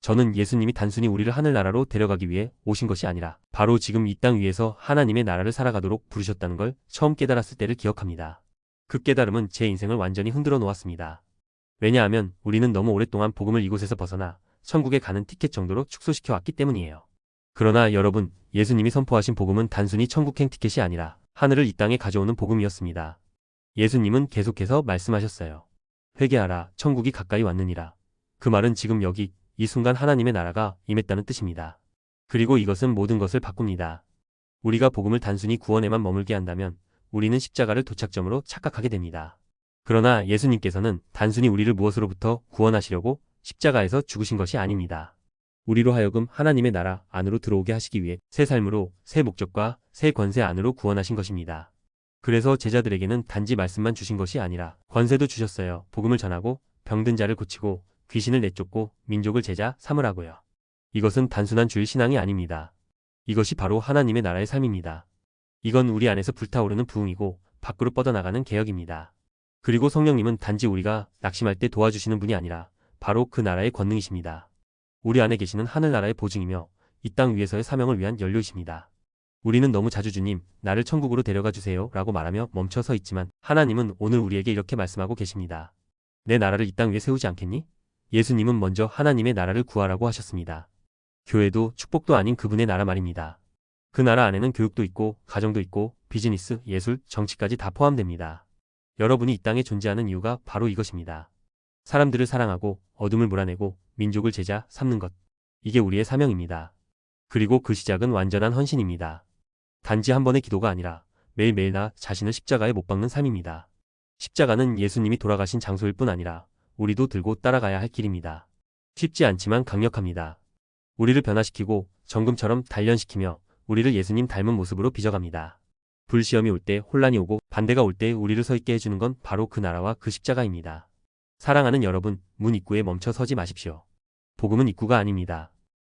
저는 예수님이 단순히 우리를 하늘나라로 데려가기 위해 오신 것이 아니라 바로 지금 이 땅 위에서 하나님의 나라를 살아가도록 부르셨다는 걸 처음 깨달았을 때를 기억합니다. 그 깨달음은 제 인생을 완전히 흔들어 놓았습니다. 왜냐하면 우리는 너무 오랫동안 복음을 이곳에서 벗어나 천국에 가는 티켓 정도로 축소시켜 왔기 때문이에요. 그러나 여러분, 예수님이 선포하신 복음은 단순히 천국행 티켓이 아니라 하늘을 이 땅에 가져오는 복음이었습니다. 예수님은 계속해서 말씀하셨어요. 회개하라, 천국이 가까이 왔느니라. 그 말은 지금 여기, 이 순간 하나님의 나라가 임했다는 뜻입니다. 그리고 이것은 모든 것을 바꿉니다. 우리가 복음을 단순히 구원에만 머물게 한다면 우리는 십자가를 도착점으로 착각하게 됩니다. 그러나 예수님께서는 단순히 우리를 무엇으로부터 구원하시려고 십자가에서 죽으신 것이 아닙니다. 우리로 하여금 하나님의 나라 안으로 들어오게 하시기 위해 새 삶으로 새 목적과 새 권세 안으로 구원하신 것입니다. 그래서 제자들에게는 단지 말씀만 주신 것이 아니라 권세도 주셨어요. 복음을 전하고 병든 자를 고치고 귀신을 내쫓고 민족을 제자 삼으라고요. 이것은 단순한 주일 신앙이 아닙니다. 이것이 바로 하나님의 나라의 삶입니다. 이건 우리 안에서 불타오르는 부흥이고 밖으로 뻗어나가는 개혁입니다. 그리고 성령님은 단지 우리가 낙심할 때 도와주시는 분이 아니라 바로 그 나라의 권능이십니다. 우리 안에 계시는 하늘나라의 보증이며 이 땅 위에서의 사명을 위한 연료이십니다. 우리는 너무 자주 주님, 나를 천국으로 데려가 주세요 라고 말하며 멈춰 서 있지만 하나님은 오늘 우리에게 이렇게 말씀하고 계십니다. 내 나라를 이 땅 위에 세우지 않겠니? 예수님은 먼저 하나님의 나라를 구하라고 하셨습니다. 교회도 축복도 아닌 그분의 나라 말입니다. 그 나라 안에는 교육도 있고 가정도 있고 비즈니스, 예술, 정치까지 다 포함됩니다. 여러분이 이 땅에 존재하는 이유가 바로 이것입니다. 사람들을 사랑하고 어둠을 몰아내고 민족을 제자 삼는 것. 이게 우리의 사명입니다. 그리고 그 시작은 완전한 헌신입니다. 단지 한 번의 기도가 아니라 매일매일 나 자신을 십자가에 못 박는 삶입니다. 십자가는 예수님이 돌아가신 장소일 뿐 아니라 우리도 들고 따라가야 할 길입니다. 쉽지 않지만 강력합니다. 우리를 변화시키고 정금처럼 단련시키며 우리를 예수님 닮은 모습으로 빚어갑니다. 불시험이 올 때 혼란이 오고 반대가 올 때 우리를 서 있게 해주는 건 바로 그 나라와 그 십자가입니다. 사랑하는 여러분, 문 입구에 멈춰 서지 마십시오. 복음은 입구가 아닙니다.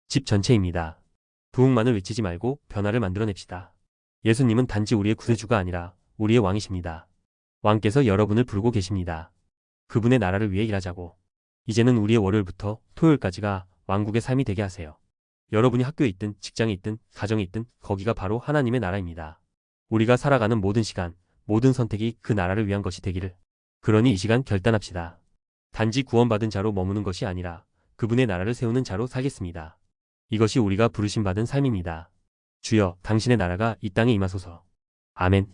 집 전체입니다. 부흥만을 외치지 말고 변화를 만들어냅시다. 예수님은 단지 우리의 구세주가 아니라 우리의 왕이십니다. 왕께서 여러분을 부르고 계십니다. 그분의 나라를 위해 일하자고. 이제는 우리의 월요일부터 토요일까지가 왕국의 삶이 되게 하세요. 여러분이 학교에 있든 직장에 있든 가정에 있든 거기가 바로 하나님의 나라입니다. 우리가 살아가는 모든 시간, 모든 선택이 그 나라를 위한 것이 되기를. 그러니 이 시간 결단합시다. 단지 구원받은 자로 머무는 것이 아니라 그분의 나라를 세우는 자로 살겠습니다. 이것이 우리가 부르심 받은 삶입니다. 주여, 당신의 나라가 이 땅에 임하소서. 아멘.